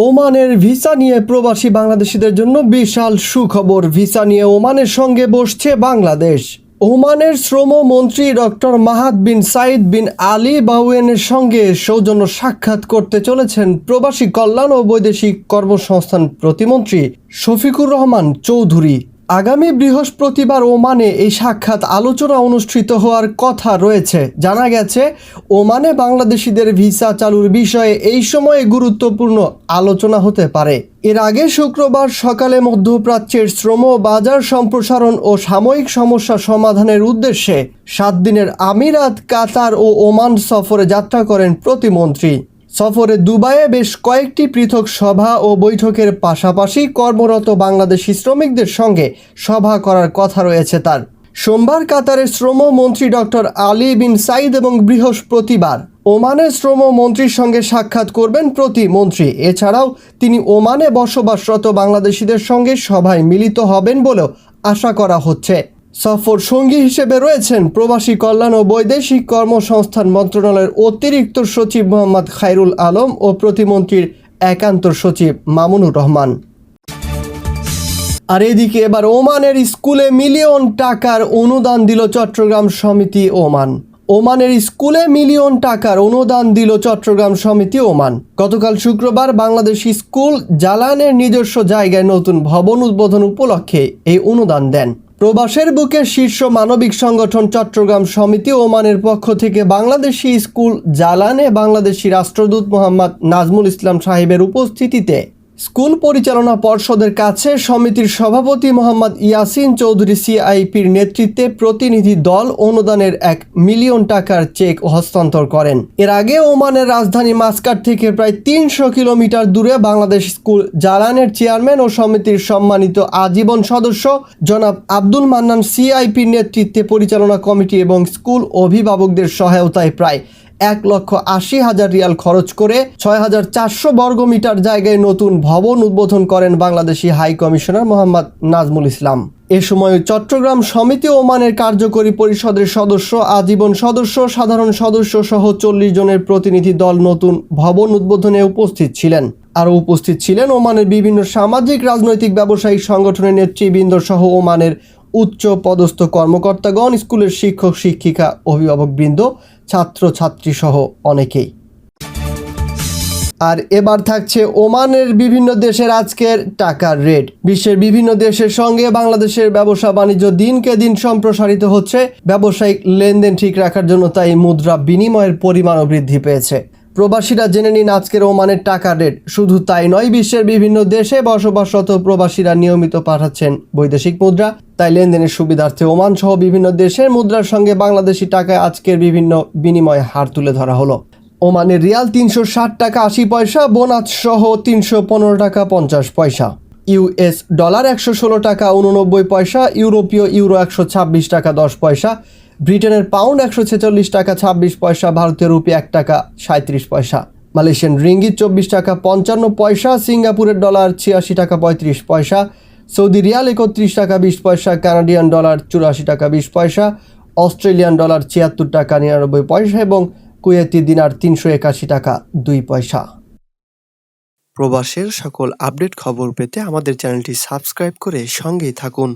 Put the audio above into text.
ওমানের ভিসা নিয়ে প্রবাসী বাংলাদেশিদের জন্য বিশাল সুখবর। ভিসা নিয়ে ওমানের সঙ্গে বসছে বাংলাদেশ। ওমানের শ্রম মন্ত্রী doctor Mahad bin Said bin Ali বাউয়েনের সঙ্গে সৌজন্য সাক্ষাৎ করতে চলেছেন প্রবাসী কল্যাণ ও বৈদেশিক কর্মসংস্থান প্রতিমন্ত্রী শফিকুর রহমান চৌধুরী। আগামী বৃহস্পতিবার ওমানে এই সাক্ষাৎ আলোচনা অনুষ্ঠিত হওয়ার কথা রয়েছে। জানা গেছে, ওমানে বাংলাদেশিদের ভিসা চালুর বিষয়ে এই সময়ে গুরুত্বপূর্ণ আলোচনা হতে পারে। এর আগে শুক্রবার সকালে মধ্যপ্রাচ্যের শ্রম, বাজার সম্প্রসারণ ও সাময়িক সমস্যা সমাধানের উদ্দেশ্যে সাত দিনের আমিরাত, কাতার ও ওমান সফরে যাত্রা করেন প্রতিমন্ত্রী। সফরে দুবাইয়ে বেশ কয়েকটি পৃথক সভা ও বৈঠকের পাশাপাশি কর্মরত বাংলাদেশি শ্রমিকদের সঙ্গে সভা করার কথা রয়েছে তার। সোমবার কাতারের শ্রম মন্ত্রী ডক্টর আলী বিন সাইদ এবং বৃহস্পতিবার ওমানের শ্রম মন্ত্রীর সঙ্গে সাক্ষাৎ করবেন প্রতিমন্ত্রী। এছাড়াও তিনি ওমানে বসবাসরত বাংলাদেশিদের সঙ্গে সভায় মিলিত হবেন বলেও আশা করা হচ্ছে। সফর সঙ্গী হিসেবে রয়েছেন প্রবাসী কল্যাণ ও বৈদেশিক কর্মসংস্থান মন্ত্রণালয়ের অতিরিক্ত সচিব মোহাম্মদ খায়রুল আলম ও প্রতিমন্ত্রীর একান্ত সচিব মামুনুর রহমান। আর এদিকে এবার ওমানের স্কুলে মিলিয়ন টাকার অনুদান দিল চট্টগ্রাম সমিতি ওমান। ওমানের স্কুলে মিলিয়ন টাকার অনুদান দিল চট্টগ্রাম সমিতি ওমান। গতকাল শুক্রবার বাংলাদেশ স্কুল জালানের নিজস্ব জায়গায় নতুন ভবন উদ্বোধন উপলক্ষে এই অনুদান দেন। প্রবাসের বুকের শীর্ষ মানবিক সংগঠন চট্টগ্রাম সমিতি ওমানের পক্ষ থেকে বাংলাদেশি স্কুল জালানে বাংলাদেশি রাষ্ট্রদূত মোহাম্মদ নাজমুল ইসলাম সাহেবের উপস্থিতিতে স্কুল পরিচালনা পর্ষদের কাছে সমিতির সভাপতি মোহাম্মদ ইয়াসিন চৌধুরী সিআইপির নেতৃত্বে প্রতিনিধি দল অনুদানের এক মিলিয়ন টাকার চেক হস্তান্তর করেন। এর আগে ওমানের রাজধানী মাস্কাট থেকে প্রায় তিনশো কিলোমিটার দূরে বাংলাদেশ স্কুল জালানের চেয়ারম্যান ও সমিতির সম্মানিত আজীবন সদস্য জনাব আব্দুল মান্নান সিআইপির নেতৃত্বে পরিচালনা কমিটি এবং স্কুল অভিভাবকদের সহায়তায় প্রায় এক লক্ষ আশি হাজার রিয়াল খরচ করে ছয় হাজার চারশো বর্গমিটার জায়গায় নতুন ভবন উদ্বোধন করেন বাংলাদেশি হাই কমিশনার মোহাম্মদ নাজমুল ইসলাম। এ সময় চট্টগ্রাম সমিতি ওমানের কার্যকরী পরিষদের সদস্য, আজীবন সদস্য, সাধারণ সদস্য সহ চল্লিশ জনের প্রতিনিধি দল নতুন ভবন উদ্বোধনে উপস্থিত ছিলেন। আরও উপস্থিত ছিলেন ওমানের বিভিন্ন সামাজিক, রাজনৈতিক, ব্যবসায়িক সংগঠনের নেতৃবৃন্দ সহ ওমানের উচ্চ পদস্থ কর্মকর্তাগণ, স্কুলের শিক্ষক, শিক্ষিকা, অভিভাবকবৃন্দ ছাত্র ছাত্রী সহ অনেকেই। আর এবার থাকছে ওমানের বিভিন্ন দেশের আজকের টাকার রেট। বিশ্বের বিভিন্ন দেশের সঙ্গে বাংলাদেশের ব্যবসা বাণিজ্য দিনকে দিন সম্প্রসারিত হচ্ছে। ব্যবসায়িক লেনদেন ঠিক রাখার জন্য তাই মুদ্রা বিনিময়ের পরিমাণও বৃদ্ধি পেয়েছে। প্রবাসীরা জেনে নিন আজকের ওমানের টাকা রেট। শুধু তাই নয়, বিশ্বের বিভিন্ন দেশে বসবাসরত প্রবাসীরা নিয়মিত পাঠাচ্ছেন বৈদেশিক মুদ্রা। তাই লেনদেনের সুবিধার্থে ওমান সহ বিভিন্ন দেশের মুদ্রার সঙ্গে বাংলাদেশি টাকায় আজকের বিভিন্ন বিনিময় হার তুলে ধরা হলো। ওমানের রিয়াল তিনশো ষাট টাকা আশি পয়সা, বোনাস সহ তিনশো পনেরো টাকা পঞ্চাশ পয়সা। ইউএস ডলার একশো ষোলো টাকা উননব্বই পয়সা, ইউরোপীয় ইউরো একশো ছাব্বিশ টাকা দশ পয়সা ব্রিটেনের পাউন্ড একশো ছেচল্লিশ টাকা, ছাব্বিশ পয়সা, ভারতীয় রুপি এক টাকা, সাঁত্রিশ পয়সা। মালয়েশিয়ান রিঙ্গিত চব্বিশ টাকা, পঞ্চান্ন পয়সা, সিঙ্গাপুরের ডলার ছিয়াশি টাকা, পঁয়ত্রিশ পয়সা। সৌদি রিয়াল একত্রিশ টাকা, বিশ পয়সা, কানাডিয়ান ডলার চুরাশি টাকা, বিশ পয়সা। অস্ট্রেলিয়ান ডলার ছিয়াত্তর টাকা, নিরানব্বই পয়সা এবং কুয়েতি দিনার তিনশো একাশি টাকা, দুই পয়সা। প্রবাসের সকল আপডেট খবর পেতে আমাদের চ্যানেলটি সাবস্ক্রাইব করে সঙ্গেই থাকুন।